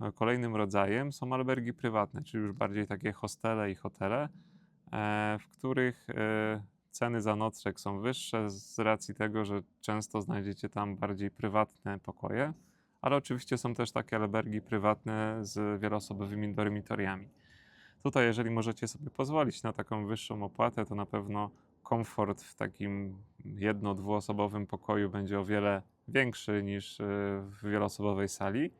e, kolejnym rodzajem są albergi prywatne, czyli już bardziej takie hostele i hotele, e, w których e, ceny za nocleg są wyższe z racji tego, że często znajdziecie tam bardziej prywatne pokoje, ale oczywiście są też takie albergi prywatne z wieloosobowymi dormitoriami. Tutaj, jeżeli możecie sobie pozwolić na taką wyższą opłatę, to na pewno komfort w takim jedno-, dwuosobowym pokoju będzie o wiele większy niż e, w wieloosobowej sali.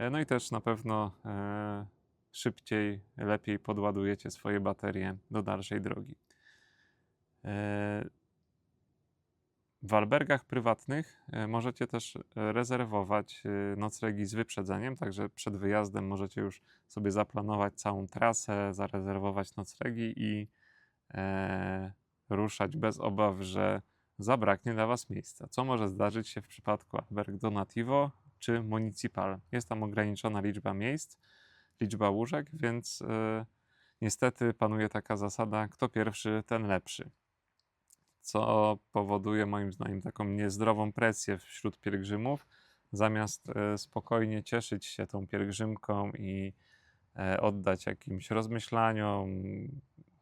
E, No i też na pewno e, szybciej, lepiej podładujecie swoje baterie do dalszej drogi. E, W albergach prywatnych możecie też rezerwować noclegi z wyprzedzeniem, także przed wyjazdem możecie już sobie zaplanować całą trasę, zarezerwować noclegi i e, ruszać bez obaw, że zabraknie dla Was miejsca. Co może zdarzyć się w przypadku alberg Donativo czy Municipal? Jest tam ograniczona liczba miejsc, liczba łóżek, więc e, niestety panuje taka zasada, kto pierwszy, ten lepszy. Co powoduje moim zdaniem taką niezdrową presję wśród pielgrzymów. Zamiast e, spokojnie cieszyć się tą pielgrzymką i e, oddać jakimś rozmyślaniom,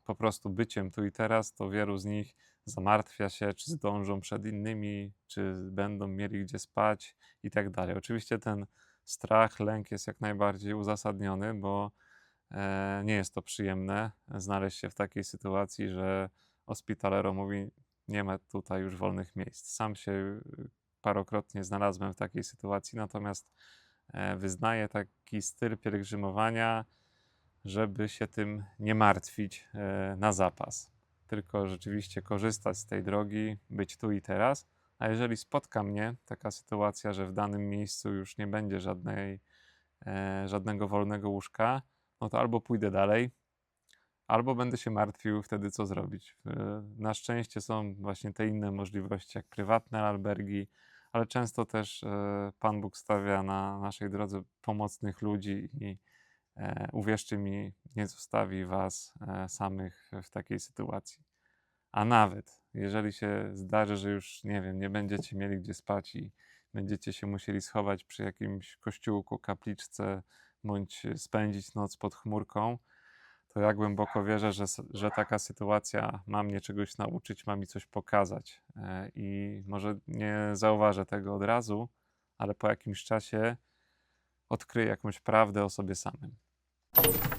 po prostu byciem tu i teraz, to wielu z nich zamartwia się, czy zdążą przed innymi, czy będą mieli gdzie spać i tak dalej. Oczywiście ten strach, lęk jest jak najbardziej uzasadniony, bo e, nie jest to przyjemne znaleźć się w takiej sytuacji, że hospitalero mówi, nie ma tutaj już wolnych miejsc. Sam się y, parokrotnie znalazłem w takiej sytuacji, natomiast e, wyznaję taki styl pielgrzymowania, żeby się tym nie martwić e, na zapas, tylko rzeczywiście korzystać z tej drogi, być tu i teraz. A jeżeli spotka mnie taka sytuacja, że w danym miejscu już nie będzie żadnej, e, żadnego wolnego łóżka, no to albo pójdę dalej, albo będę się martwił wtedy, co zrobić. Na szczęście są właśnie te inne możliwości, jak prywatne albergi, ale często też e, Pan Bóg stawia na naszej drodze pomocnych ludzi i uwierzcie mi, nie zostawi Was e, samych w takiej sytuacji. A nawet jeżeli się zdarzy, że już nie wiem, nie będziecie mieli gdzie spać i będziecie się musieli schować przy jakimś kościółku, kapliczce, bądź spędzić noc pod chmurką, to ja głęboko wierzę, że, że taka sytuacja ma mnie czegoś nauczyć, ma mi coś pokazać. E, I może nie zauważę tego od razu, ale po jakimś czasie odkryję jakąś prawdę o sobie samym. Thank you.